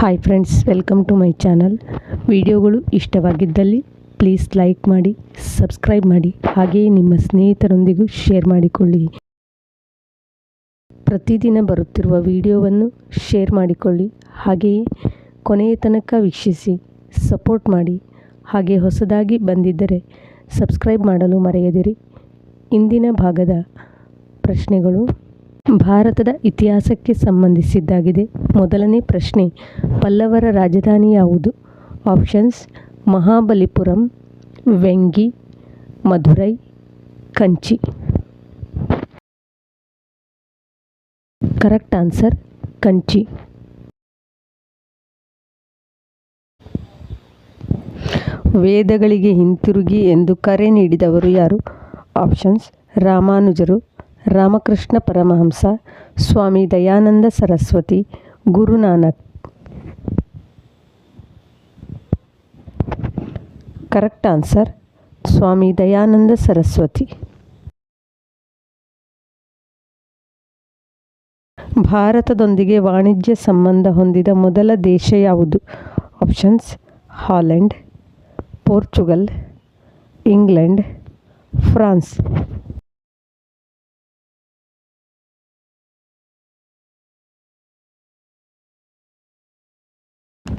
Hi friends welcome to my channel ವಿಡಿಯೋಗಳು ಇಷ್ಟವಾಗಿದ್ದಲ್ಲಿ please like ಮಾಡಿ ಸಬ್ಸ್ಕ್ರೈಬ್ ಮಾಡಿ, ಹಾಗೆಯೇ ನಿಮ್ಮ ಸ್ನೇಹಿತರೊಂದಿಗೂ ಶೇರ್ ಮಾಡಿಕೊಳ್ಳಿ. ಪ್ರತಿದಿನ ಬರುತ್ತಿರುವ ವಿಡಿಯೋವನ್ನು ಶೇರ್ ಮಾಡಿಕೊಳ್ಳಿ, ಹಾಗೆಯೇ ಕೊನೆಯ ತನಕ ವೀಕ್ಷಿಸಿ ಸಪೋರ್ಟ್ ಮಾಡಿ, ಹಾಗೆ ಹೊಸದಾಗಿ ಬಂದಿದ್ದರೆ ಸಬ್ಸ್ಕ್ರೈಬ್ ಮಾಡಲು ಮರೆಯದಿರಿ. ಇಂದಿನ ಭಾಗದ ಪ್ರಶ್ನೆಗಳು. ಭಾರತದ ಇತಿಹಾಸಕ್ಕೆ ಸಂಬಂಧಿಸಿದ್ದಾಗಿದೆ. ಮೊದಲನೇ ಪ್ರಶ್ನೆ, ಪಲ್ಲವರ ರಾಜಧಾನಿ ಯಾವುದು? Options, Mahabalipuram, Vengi, Madurai, Kanchi. Correct answer, Kanchi. ವೇದಗಳಿಗೆ ಹಿಂತಿರುಗಿ ಎಂದು ಕರೆ ನೀಡಿದವರು ಯಾರು? ಆಪ್ಷನ್ಸ್, ರಾಮಾನುಜರು. Ramakrishna Paramahamsa, Swami Dayananda Saraswati, Guru Nanak. Correct answer, Swami Dayananda Saraswati. ಭಾರತದೊಂದಿಗೆ ವಾಣಿಜ್ಯ ಸಂಬಂಧ ಹೊಂದಿದ ಮೊದಲ ದೇಶ ಯಾವುದು? Options, Holland, Portugal, England, France.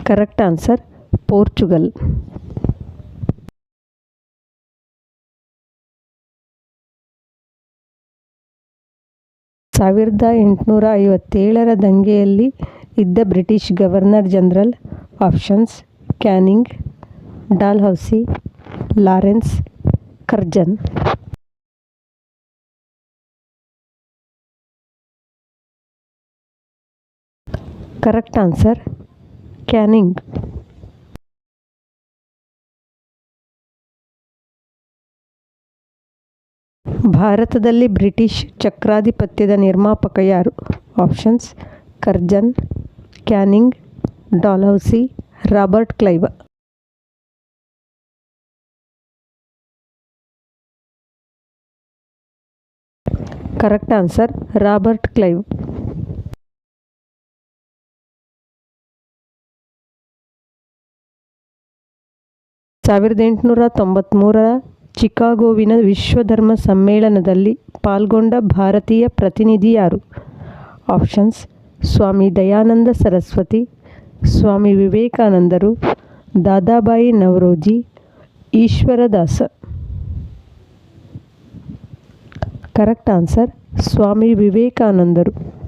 Correct answer Portugal. ಸಾವಿರದ ಎಂಟುನೂರ ಐವತ್ತೇಳರ ದಂಗೆಯಲ್ಲಿ ಇದ್ದ British governor general options Canning, Dalhousie, Lawrence, Curzon. Correct answer Canning ಭಾರತದಲ್ಲಿ ಬ್ರಿಟಿಷ್ ಚಕ್ರಾಧಿಪತ್ಯದ ನಿರ್ಮಾಪಕ ಯಾರು? Options, Curzon, Canning, Dalhousie, Robert Clive. Correct answer, Robert Clive. ಸಾವಿರದ ಎಂಟುನೂರ ತೊಂಬತ್ತ್ಮೂರರ ಚಿಕಾಗೋವಿನ ವಿಶ್ವಧರ್ಮ ಸಮ್ಮೇಳನದಲ್ಲಿ ಪಾಲ್ಗೊಂಡ ಭಾರತೀಯ ಪ್ರತಿನಿಧಿ ಯಾರು? ಆಪ್ಷನ್ಸ್, ಸ್ವಾಮಿ ದಯಾನಂದ ಸರಸ್ವತಿ, ಸ್ವಾಮಿ ವಿವೇಕಾನಂದರು, ದಾದಾಬಾಯಿ ನವರೋಜಿ, ಈಶ್ವರದಾಸ. ಕರೆಕ್ಟ್ ಆನ್ಸರ್, ಸ್ವಾಮಿ ವಿವೇಕಾನಂದರು.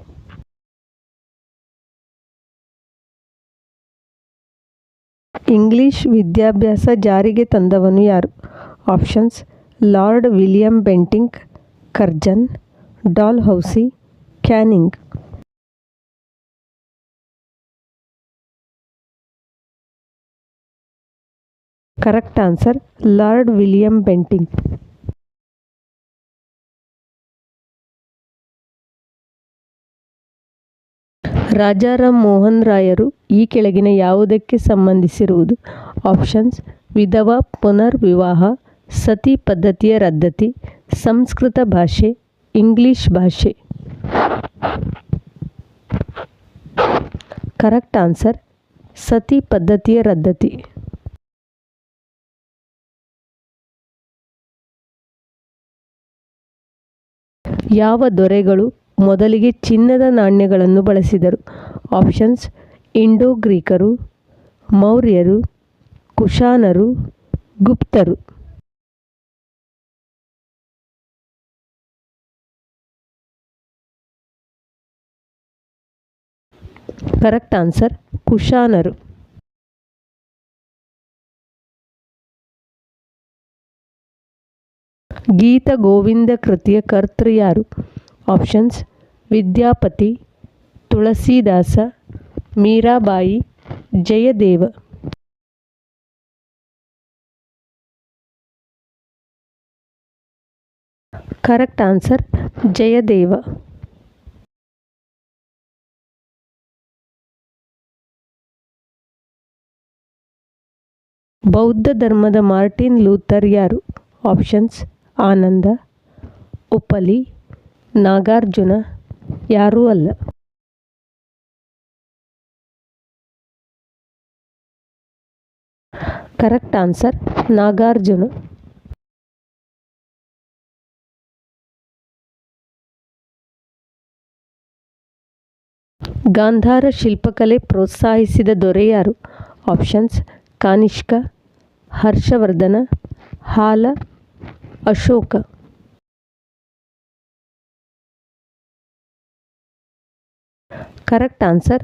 ಇಂಗ್ಲಿಷ್ ವಿದ್ಯಾಭ್ಯಾಸ ಜಾರಿಗೆ ತಂದವನು ಯಾರು options Lord William Bentinck Curzon Dalhousie Canning correct answer Lord William Bentinck Rajaram Mohan ರಾಯರು ಈ ಕೆಳಗಿನ ಯಾವುದಕ್ಕೆ ಸಂಬಂಧಿಸಿರುವುದು? ಆಪ್ಷನ್ಸ್, ವಿಧವಾ ಪುನರ್ವಿವಾಹ ಸತಿ ಪದ್ಧತಿಯ ರದ್ದತಿ, ಸಂಸ್ಕೃತ ಭಾಷೆ, ಇಂಗ್ಲಿಷ್ ಭಾಷೆ. ಕರೆಕ್ಟ್ ಆನ್ಸರ್, ಸತಿ ಪದ್ಧತಿಯ ರದ್ದತಿ. ಯಾವ ದೊರೆಗಳು ಮೊದಲಿಗೆ ಚಿನ್ನದ ನಾಣ್ಯಗಳನ್ನು ಬಳಸಿದರು. ಆಪ್ಷನ್ಸ್, ಇಂಡೋ ಗ್ರೀಕರು, ಮೌರ್ಯರು, ಕುಶಾನರು, ಗುಪ್ತರು. ಕರೆಕ್ಟ್ ಆನ್ಸರ್, ಕುಶಾನರು. ಗೀತ ಗೋವಿಂದ ಕೃತಿಯ ಕರ್ತೃ ಯಾರು? Options Vidyapati Tulsidas, Mirabai, Jayadeva. Correct answer, Jayadeva. ಬೌದ್ಧ ಧರ್ಮದ ಮಾರ್ಟಿನ್ ಲೂಥರ್ ಯಾರು? ಆಪ್ಷನ್ಸ್, ಆನಂದ ಉಪಲಿ ನಾಗಾರ್ಜುನ ಯಾರೂ ಅಲ್ಲ. Correct answer Nagarjuna. ಗಾಂಧಾರ ಶಿಲ್ಪಕಲೆ ಪ್ರೋತ್ಸಾಹಿಸಿದ ದೊರೆಯಾರು options Kanishka Harshavardhana Hala Ashoka. Correct answer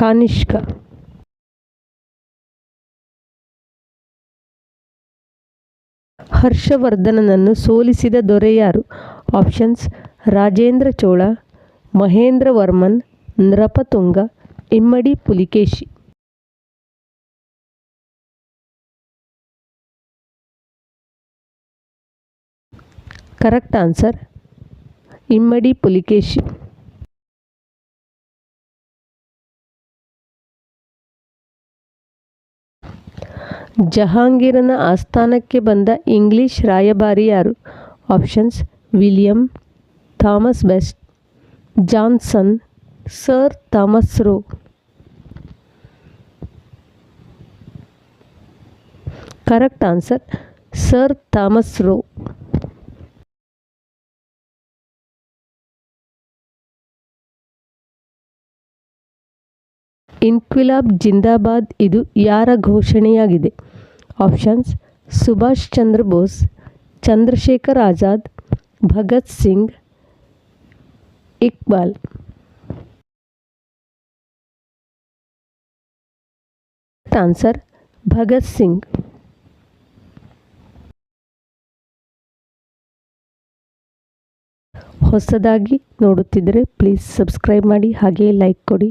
Kanishka ಹರ್ಷವರ್ಧನನನ್ನು ಸೋಲಿಸಿದ ದೊರೆ ಯಾರು? ಆಪ್ಷನ್ಸ್ ರಾಜೇಂದ್ರ ಚೋಳ, ಮಹೇಂದ್ರ ವರ್ಮನ್, ನೃಪತುಂಗ, ಇಮ್ಮಡಿ ಪುಲಿಕೇಶಿ. ಕರೆಕ್ಟ್ ಆನ್ಸರ್ ಇಮ್ಮಡಿ ಪುಲಿಕೇಶಿ. ಜಹಾಂಗೀರನ ಆಸ್ಥಾನಕ್ಕೆ ಬಂದ ಇಂಗ್ಲಿಷ್ ರಾಯಭಾರಿ ಯಾರು options, William Thomas Best, Johnson, sir Thomas Roe. Correct answer, sir Thomas Roe. Inquilab ಜಿಂದಾಬಾದ್ ಇದು ಯಾರ ಘೋಷಣೆಯಾಗಿದೆ? ಆಪ್ಷನ್ಸ್, ಸುಭಾಷ್ ಚಂದ್ರ ಬೋಸ್, ಚಂದ್ರಶೇಖರ್ ಆಜಾದ್, ಭಗತ್ ಸಿಂಗ್, ಇಕ್ಬಾಲ್. ಆನ್ಸರ್ ಭಗತ್ ಸಿಂಗ್. ಹೊಸದಾಗಿ ನೋಡುತ್ತಿದ್ದರೆ ಪ್ಲೀಸ್ ಸಬ್ಸ್ಕ್ರೈಬ್ ಮಾಡಿ, ಹಾಗೆಯೇ ಲೈಕ್ ಕೊಡಿ.